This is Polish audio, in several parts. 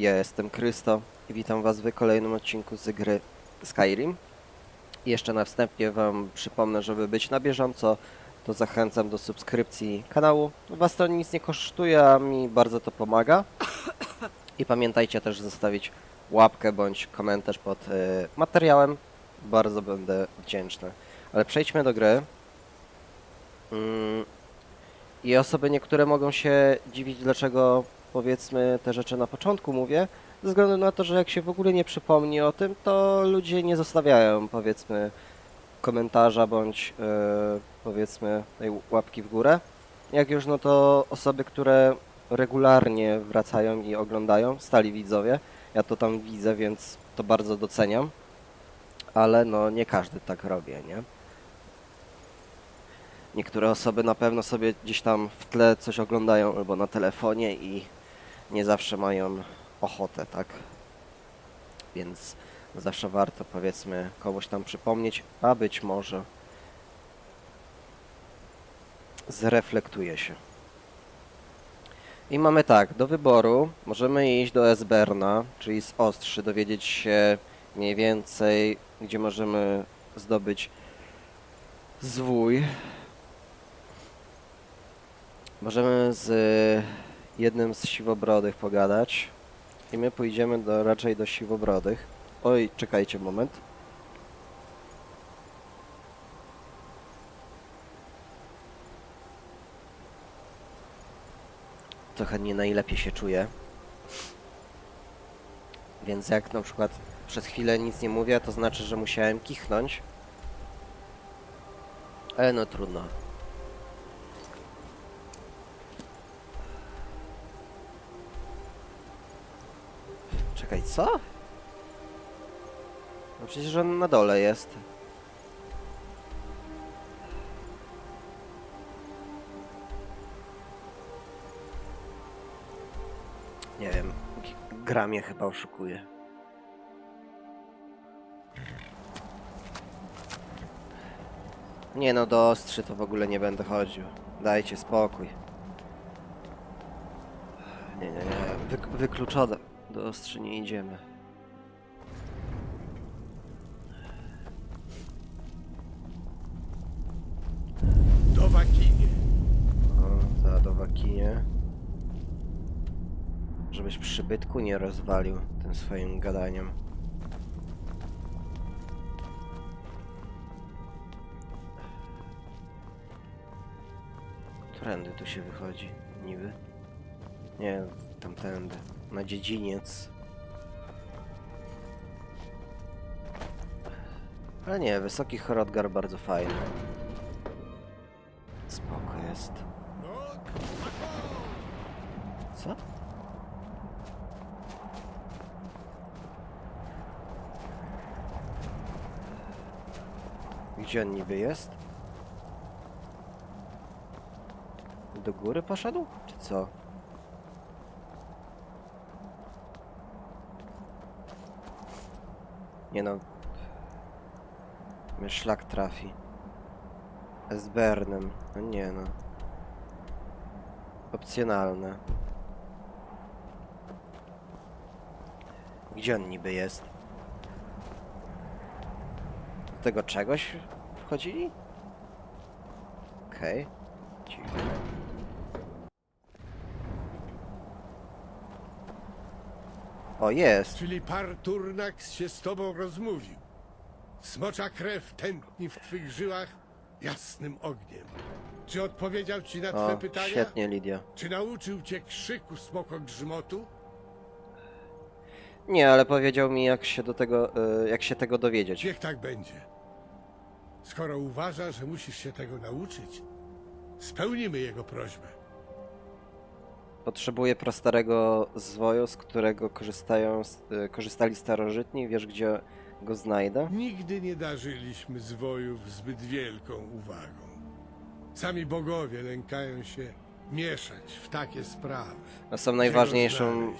Ja jestem Krysto i witam Was w kolejnym odcinku z gry Skyrim. Jeszcze na wstępie Wam przypomnę, żeby być na bieżąco, to zachęcam do subskrypcji kanału. Was to nic nie kosztuje, a mi bardzo to pomaga. I pamiętajcie też zostawić łapkę bądź komentarz pod y, materiałem. Bardzo będę wdzięczny. Ale przejdźmy do gry. Mm, I osoby niektóre mogą się dziwić, dlaczego powiedzmy te rzeczy na początku mówię, ze względu na to, że jak się w ogóle nie przypomni o tym, to ludzie nie zostawiają powiedzmy komentarza bądź e, powiedzmy tej łapki w górę. Jak już no to osoby, które regularnie wracają i oglądają, stali widzowie, ja to tam widzę, więc to bardzo doceniam, ale no nie każdy tak robi, nie? Niektóre osoby na pewno sobie gdzieś tam w tle coś oglądają albo na telefonie i nie zawsze mają ochotę, tak? Więc zawsze warto powiedzmy komuś tam przypomnieć, a być może zreflektuje się. I mamy tak, do wyboru możemy iść do Esberna, czyli z Ostrzy, dowiedzieć się mniej więcej, gdzie możemy zdobyć zwój. Możemy z jednym z siwobrodych pogadać. I my pójdziemy do, raczej do siwobrodych. Oj, czekajcie moment. Trochę nie najlepiej się czuję. Więc jak na przykład przez chwilę nic nie mówię, to znaczy, że musiałem kichnąć. Ale no trudno. Czekaj, co? No przecież on na dole jest. Nie wiem, gra mnie chyba oszukuje. Nie no, do ostrzy to w ogóle nie będę chodził. Dajcie spokój. Nie, nie, nie. Wyk wykluczone. Do ostrzy nie idziemy. Do Wakinie. O, za do wakinie. Żebyś przybytku nie rozwalił tym swoim gadaniem. Którędy tu się wychodzi? Niby? Nie, tamtędy. Na dziedziniec. Ale nie, wysoki Hrodgar bardzo fajny. Spoko jest. Co? Gdzie on niby jest? Do góry poszedł? Czy co? Nie no. Mnie szlak trafi. Z Bernem. No nie no. Opcjonalne. Gdzie on niby jest? Do tego czegoś wchodzili? Okej. Cicho. O, jest! czyli Parturnax się z tobą rozmówił. Smocza krew tętni w twych żyłach jasnym ogniem. Czy odpowiedział ci na O, pytania? świetnie, Lidia. Czy nauczył cię krzyku smokogrzmotu? Nie, ale powiedział mi, jak się do tego, y, jak się tego dowiedzieć. Niech tak będzie. Skoro uważa, że musisz się tego nauczyć, spełnimy jego prośbę. Potrzebuję prostarego zwoju, z którego korzystają, y, korzystali starożytni. Wiesz, gdzie go znajdę? Nigdy nie darzyliśmy zwojów zbyt wielką uwagą. Sami bogowie lękają się mieszać w takie sprawy. No, są najważniejszą?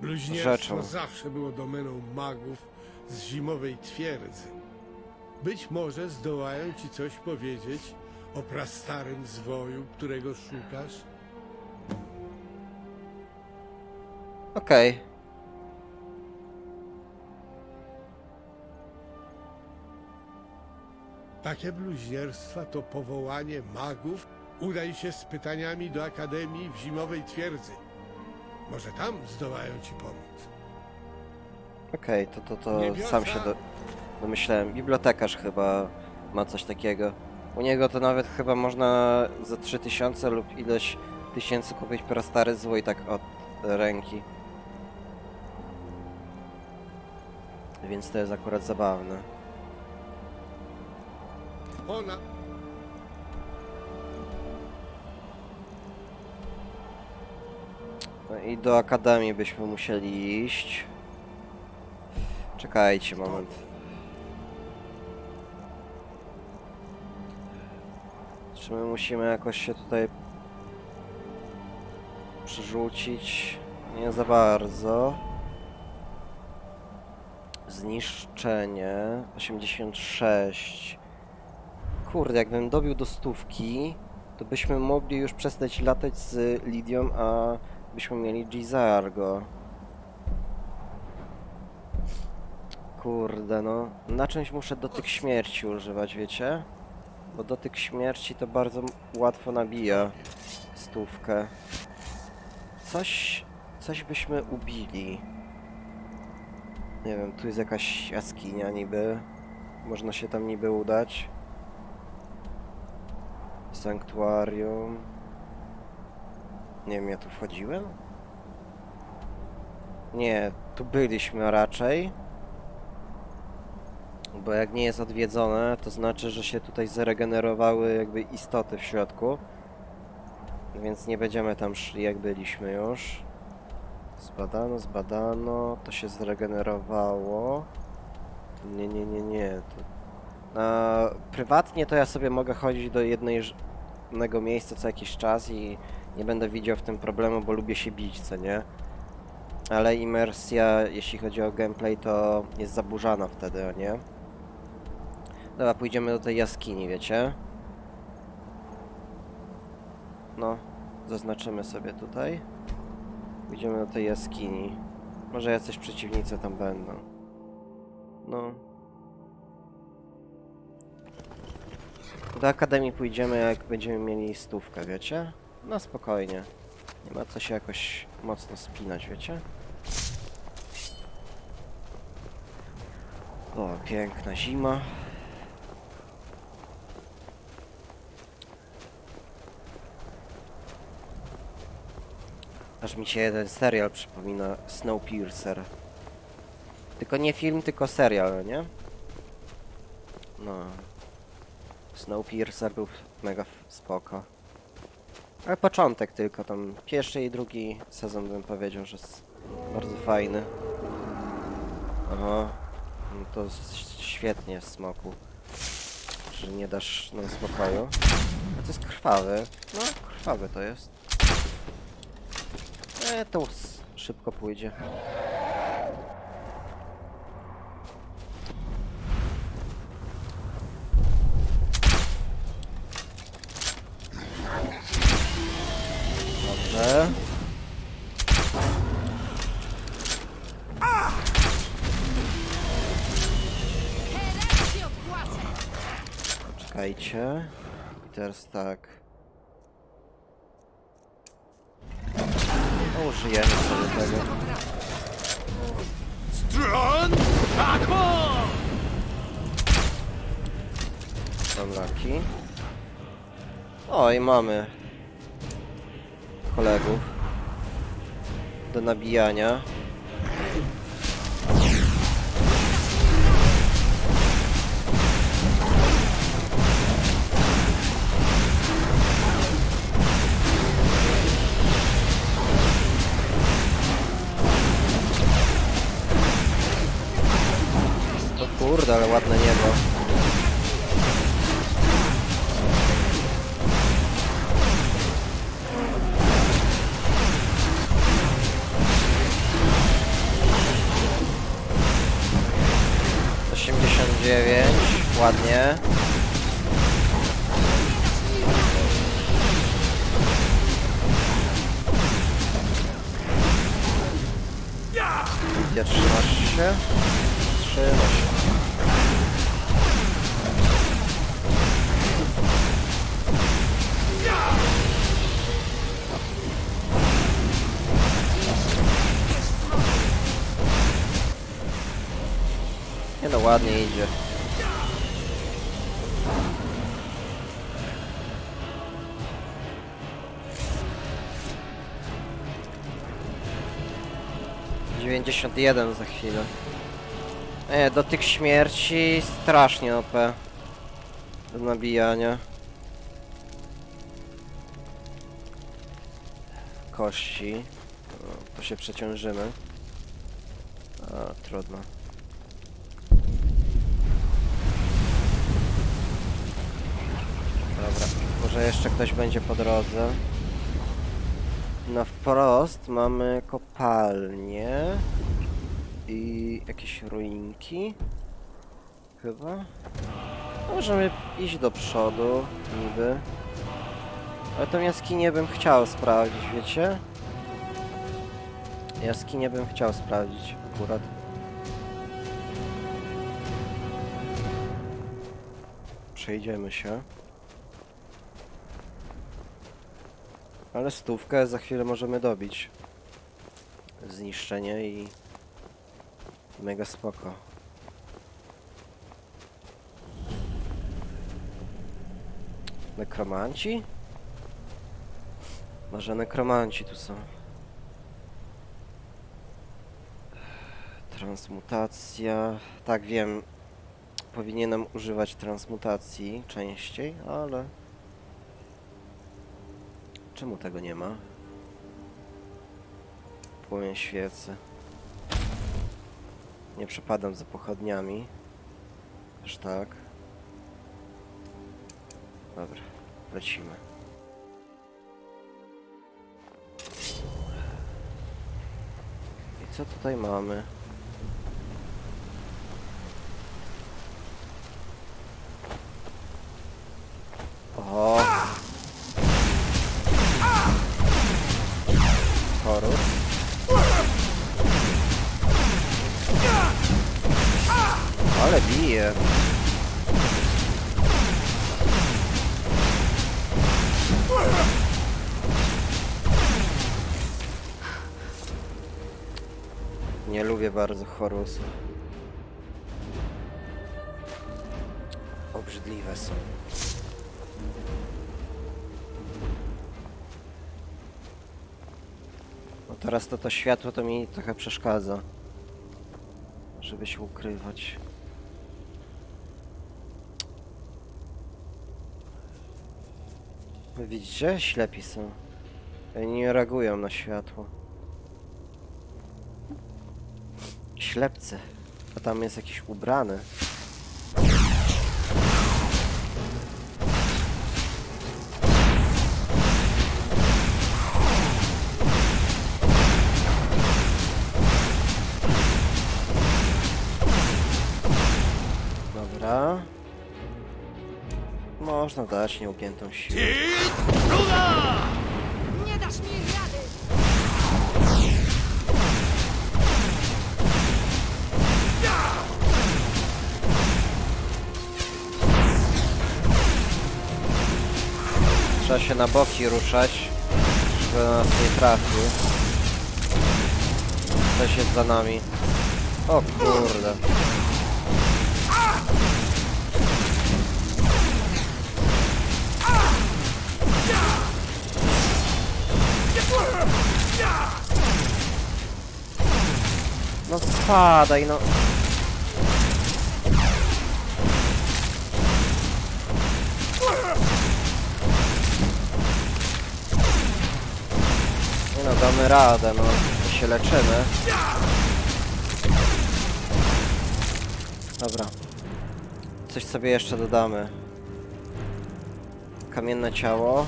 Bluźnierstwo rzeczą. zawsze było domeną magów z zimowej twierdzy. Być może zdołają ci coś powiedzieć o prastarym zwoju, którego szukasz? Okej. Takie bluźnierstwa to powołanie magów. Udaj się z pytaniami do Akademii w Zimowej Twierdzy. Może tam zdołają ci pomóc. Okej, to, to, to Niebiosa! sam się do, domyślałem. Bibliotekarz chyba ma coś takiego. U niego to nawet chyba można za 3000 lub ileś tysięcy kupić prastary złój tak od ręki. Więc to jest akurat zabawne. Ona... No i do akademii byśmy musieli iść. Czekajcie moment. Czy my musimy jakoś się tutaj przerzucić? Nie za bardzo. Zniszczenie 86. Kurde, jakbym dobił do stówki, to byśmy mogli już przestać latać z Lidią, a byśmy mieli Gizargo. Kurde, no. Na czymś muszę dotyk śmierci używać, wiecie? Bo dotyk śmierci to bardzo łatwo nabija stówkę. Coś, coś byśmy ubili. Nie wiem, tu jest jakaś jaskinia niby. Można się tam niby udać. Sanktuarium. Nie wiem, ja tu wchodziłem? Nie, tu byliśmy raczej. Bo jak nie jest odwiedzone, to znaczy, że się tutaj zregenerowały jakby istoty w środku. Więc nie będziemy tam szli jak byliśmy już. Zbadano, zbadano, to się zregenerowało. Nie, nie, nie, nie. To... Na... Prywatnie to ja sobie mogę chodzić do jednego miejsca co jakiś czas i nie będę widział w tym problemu, bo lubię się bić, co nie? Ale imersja, jeśli chodzi o gameplay, to jest zaburzana wtedy, o nie? Dobra, pójdziemy do tej jaskini, wiecie? No, zaznaczymy sobie tutaj. Pójdziemy do tej jaskini. Może jacyś przeciwnicy tam będą. No. Do akademii pójdziemy, jak będziemy mieli stówkę, wiecie? No spokojnie. Nie ma co się jakoś mocno spinać, wiecie? O, piękna zima. Aż mi się jeden serial przypomina Snowpiercer. Tylko nie film, tylko serial, nie? No. Snowpiercer był mega spoko. Ale początek tylko, tam pierwszy i drugi sezon bym powiedział, że jest bardzo fajny. Aha, no to świetnie smoku, że nie dasz nam spokoju. A to jest krwawy, no krwawy to jest. E, to szybko pójdzie. Dobrze. Teraz. I teraz tak. No, użyjemy sobie tego. Stron Akon! Unlucky. O, i mamy kolegów do nabijania. Kurde, ale ładne niebo. Osiemdziesiąt dziewięć, ładnie. Nadia, trzymasz się? Trzymasz się. Ładnie idzie. Dziewięćdziesiąt jeden za chwilę. Nie, do tych śmierci strasznie OP. Do nabijania. Kości. No, to się przeciążymy. A, trudno. Dobra, może jeszcze ktoś będzie po drodze. Na wprost mamy kopalnię i jakieś ruinki. Chyba. Możemy iść do przodu, niby. Ale tą jaskinię bym chciał sprawdzić, wiecie? Jaskinię bym chciał sprawdzić akurat. Przejdziemy się. Ale stówkę za chwilę możemy dobić. Zniszczenie i... Mega spoko. Nekromanci? Może nekromanci tu są. Transmutacja. Tak wiem. Powinienem używać transmutacji częściej, ale... Czemu tego nie ma? Płomień świecy. Nie przepadam za pochodniami. Aż tak. Dobra, lecimy. I co tutaj mamy? Bardzo Horusów. Obrzydliwe są. No teraz to to światło to mi trochę przeszkadza. Żeby się ukrywać. Widzicie? Ślepi są. Nie reagują na światło. Ślepcy. A tam jest jakiś ubrany. Dobra. Można dać nieugiętą siłę. Się na boki ruszać, żeby na nas nie trafił. Coś jest za nami. O kurde. No spadaj, no. Damy radę, no. Się leczymy. Dobra. Coś sobie jeszcze dodamy. Kamienne ciało.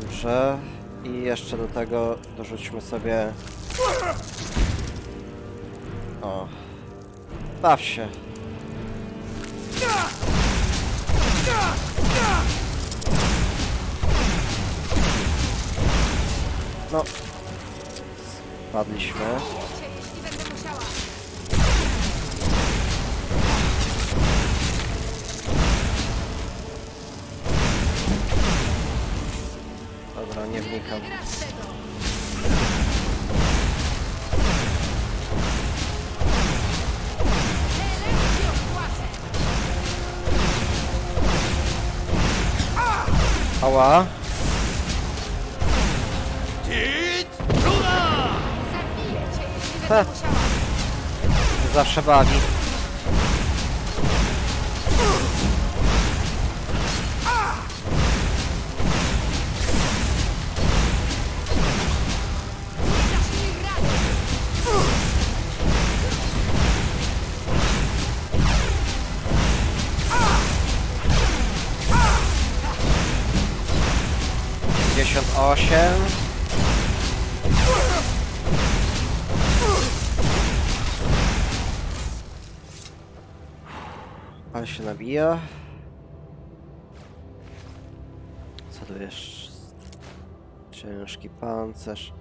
Dobrze. I jeszcze do tego dorzućmy sobie... O. Baw się. No. Padliśmy. Cię, jeśli będę musiała. Dobra, nie wnikam. Ała! Musiała. Zawsze bawi. Pięćdziesiąt osiem. Się nabija. Co tu jeszcze? Ciężki pancerz.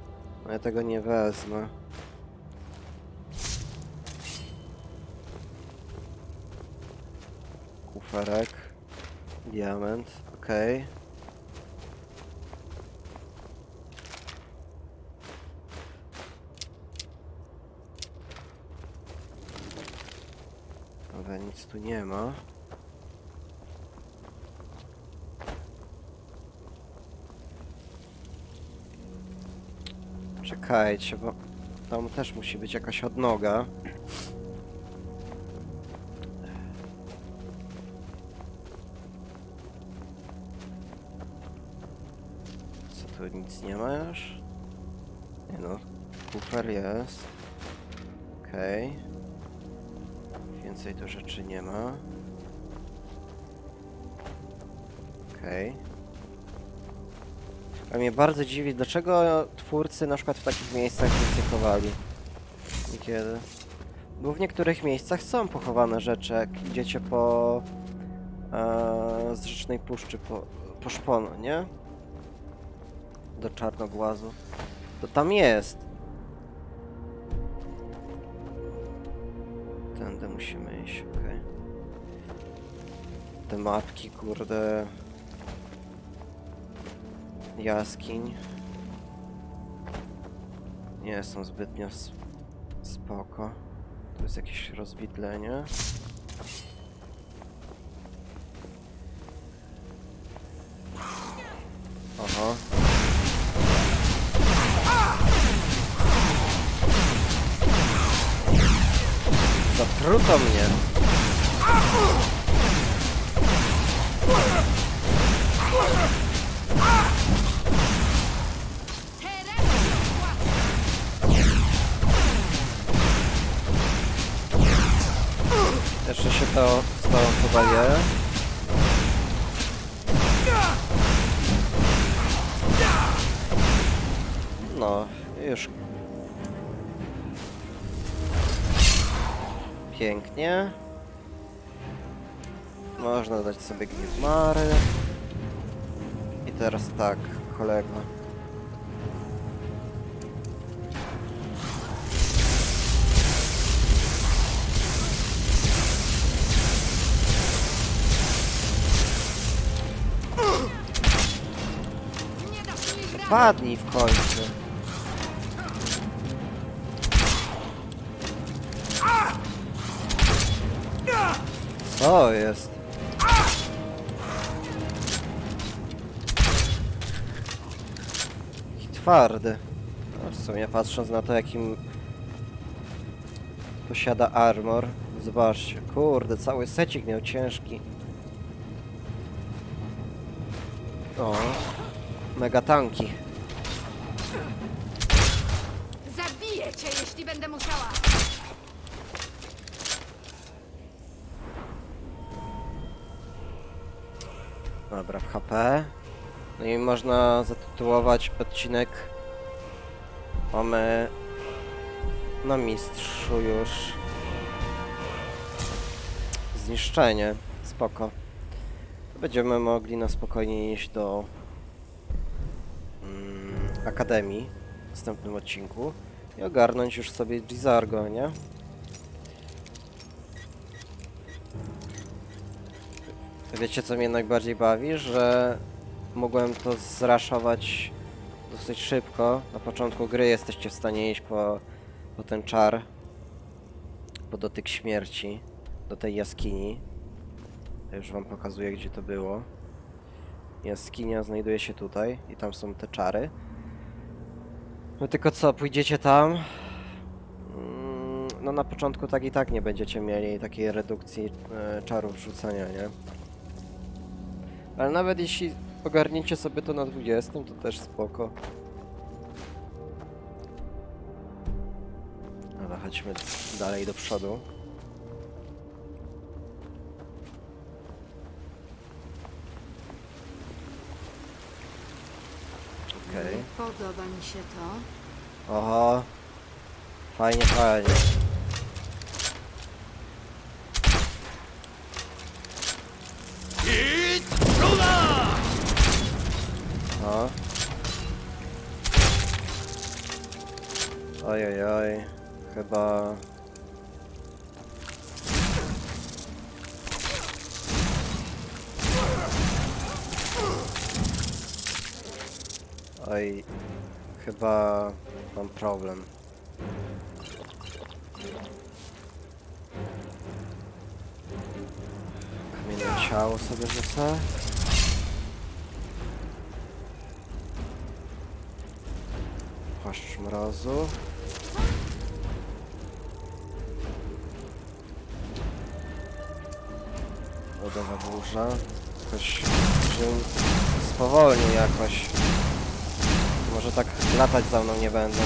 No ja tego nie wezmę. Kuferek. Diament. Okej. Ale nic tu nie ma. Czekajcie, bo tam też musi być jakaś odnoga. Co tu nic nie ma już? Nie no, kufer jest. Okej. Więcej tu rzeczy nie ma. Okej. A mnie bardzo dziwi, dlaczego twórcy na przykład w takich miejscach nie chowali. Niekiedy. Bo w niektórych miejscach są pochowane rzeczy, jak idziecie po... E, z Rzecznej Puszczy po, po szpono, nie? Do Czarnogłazu. To tam jest. Tędy musimy iść, okej. Te mapki, kurde. Jaskiń. Nie są zbytnio spoko. Tu jest jakieś rozwidlenie. Zatruto mnie. Można dać sobie gniewmary. I teraz tak, rady. Padnij w końcu. Co jest? Twardy. No, w sumie patrząc na to jakim posiada armor. Zobaczcie, kurde, cały secik miał ciężki. O, mega tanki. Zabiję cię, jeśli będę musiała. Dobra, w HP. No i można zatytułować odcinek Mamy na mistrzu już zniszczenie. Spoko. Będziemy mogli na spokojnie iść do mm, Akademii w następnym odcinku. i ogarnąć już sobie Gizargo, nie? Wiecie co mnie najbardziej bawi? Że mogłem to zraszować dosyć szybko. Na początku gry jesteście w stanie iść po, po ten czar, po dotyk śmierci, do tej jaskini. Ja już wam pokazuję gdzie to było. Jaskinia znajduje się tutaj i tam są te czary. No tylko co, pójdziecie tam. mm, No na początku tak i tak nie będziecie mieli takiej redukcji e, czarów rzucania, nie? Ale nawet jeśli ogarniecie sobie to na 20, to też spoko. Dobra, chodźmy dalej do przodu. Okej. Podoba mi się to. Oho. Fajnie, fajnie. Oj. Chyba... Oj, chyba mam problem. Kamienne ciało sobie rzucę. Płaszcz mrozu. Lodowa burza. Jakoś się spowolnił jakoś. Może tak latać za mną nie będą.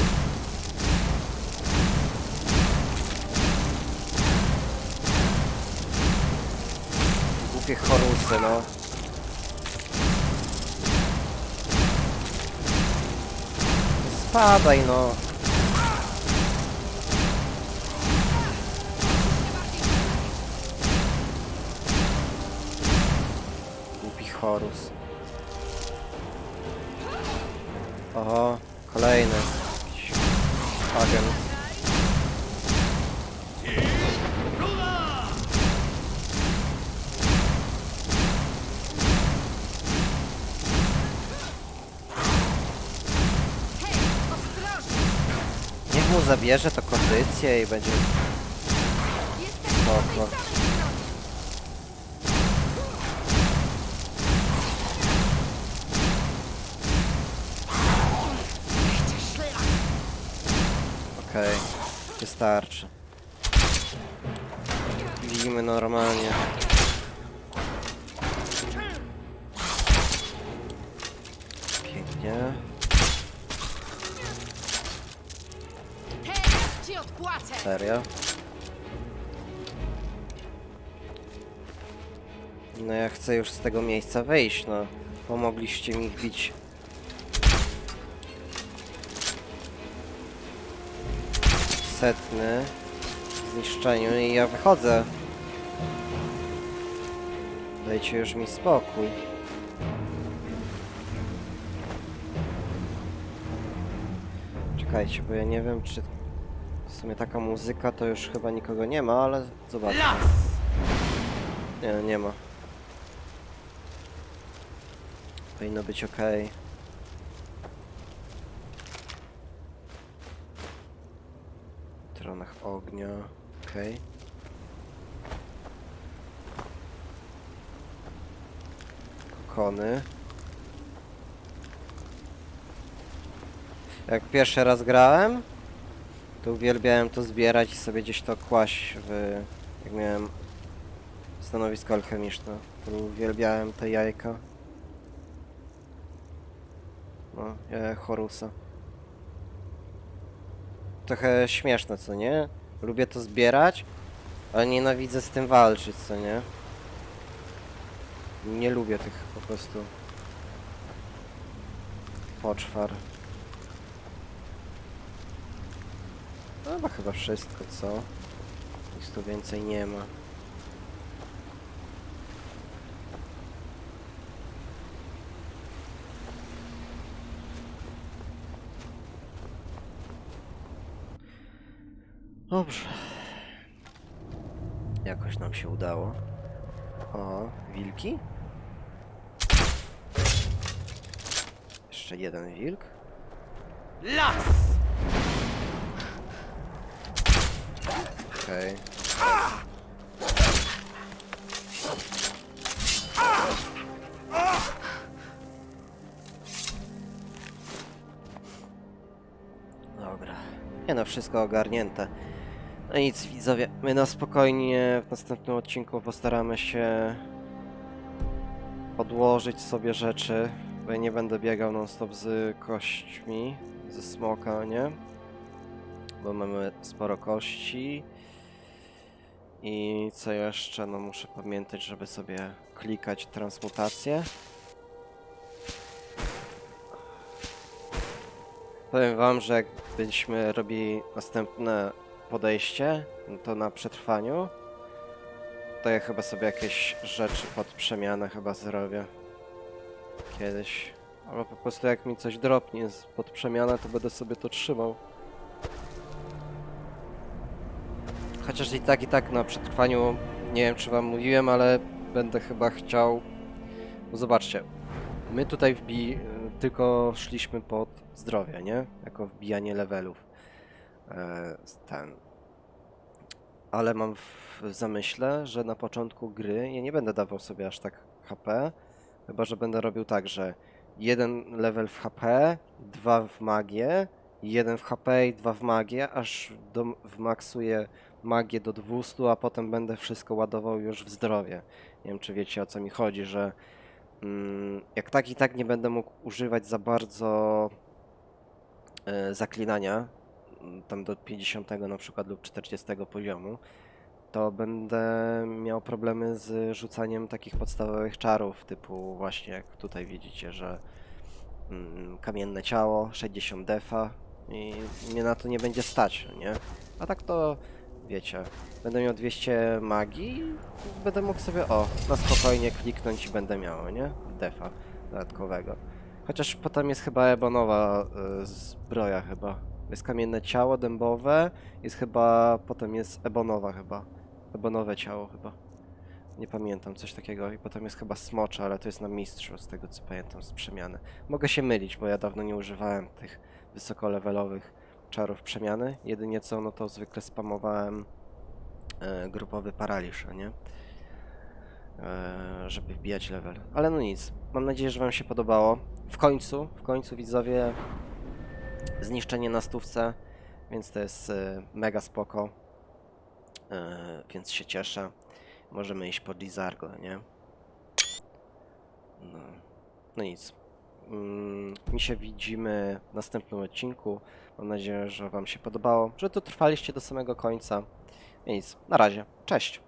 Głupie chorusy, no. Spadaj, no. Chorus. Oho, kolejny. Agent. Niech mu zabierze to kondycję i będzie Spoko. Wystarczy. Widzimy normalnie. Pięknie. Serio? No ja chcę już z tego miejsca wyjść, no. Pomogliście mi wbić. Setny zniszczeniu i ja wychodzę. Dajcie już mi spokój. Czekajcie, bo ja nie wiem czy w sumie taka muzyka to już chyba nikogo nie ma, ale zobaczmy. Nie, nie ma. Powinno być ok. Tronach ognia, ok. Kokony. Jak pierwszy raz grałem, to uwielbiałem to zbierać i sobie gdzieś to kłaść w... jak miałem stanowisko alchemiczne. To uwielbiałem te jajka. No, jaja Horusa. Trochę śmieszne, co nie? Lubię to zbierać, ale nienawidzę z tym walczyć, co nie? Nie lubię tych po prostu poczwar. No chyba wszystko, co? Nic tu więcej nie ma. Dobrze. Jakoś nam się udało. O, wilki? Jeszcze jeden wilk. Las! Okej. Dobra. Nie no, wszystko ogarnięte. No nic, widzowie, my na spokojnie w następnym odcinku postaramy się odłożyć sobie rzeczy, bo ja nie będę biegał non stop z kośćmi, ze smoka, nie? Bo mamy sporo kości. I co jeszcze? No muszę pamiętać, żeby sobie klikać transmutację. Powiem wam, że jak byśmy robili następne podejście, to na przetrwaniu, to ja chyba sobie jakieś rzeczy pod przemianę chyba zrobię. Kiedyś. Albo po prostu jak mi coś dropnie pod przemianę, to będę sobie to trzymał. Chociaż i tak, i tak na przetrwaniu, nie wiem czy wam mówiłem, ale będę chyba chciał... Bo zobaczcie, my tutaj wbi... tylko szliśmy pod zdrowie, nie? Jako wbijanie levelów. E, ten. Ale mam w zamyśle, że na początku gry ja nie będę dawał sobie aż tak HP, chyba że będę robił tak, że jeden level w HP, dwa w magię, jeden w HP i dwa w magię, aż do, wmaksuję magię do 200, a potem będę wszystko ładował już w zdrowie. Nie wiem, czy wiecie o co mi chodzi, że mm, jak tak i tak nie będę mógł używać za bardzo e, zaklinania, tam do 50 na przykład lub 40 poziomu, to będę miał problemy z rzucaniem takich podstawowych czarów, typu właśnie jak tutaj widzicie, że mm, kamienne ciało, 60 defa i mnie na to nie będzie stać, nie? A tak to wiecie, będę miał 200 magii, będę mógł sobie, o, na spokojnie kliknąć i będę miał, nie? Defa dodatkowego. Chociaż potem jest chyba ebonowa y, zbroja chyba. Jest kamienne ciało dębowe, jest chyba, potem jest ebonowa chyba. Ebonowe ciało chyba. Nie pamiętam, coś takiego. I potem jest chyba smocze, ale to jest na mistrzu, z tego co pamiętam, z przemiany. Mogę się mylić, bo ja dawno nie używałem tych wysokolevelowych czarów przemiany. Jedynie co, no to zwykle spamowałem e, grupowy paraliż, a nie? E, żeby wbijać level. Ale no nic. Mam nadzieję, że Wam się podobało. W końcu, w końcu widzowie, zniszczenie na stówce, więc to jest e, mega spoko. E, więc się cieszę. Możemy iść po Lizargo, nie? No, no nic. Mm, mi się widzimy w następnym odcinku. Mam nadzieję, że Wam się podobało, że dotrwaliście do samego końca. Nic, na razie. Cześć!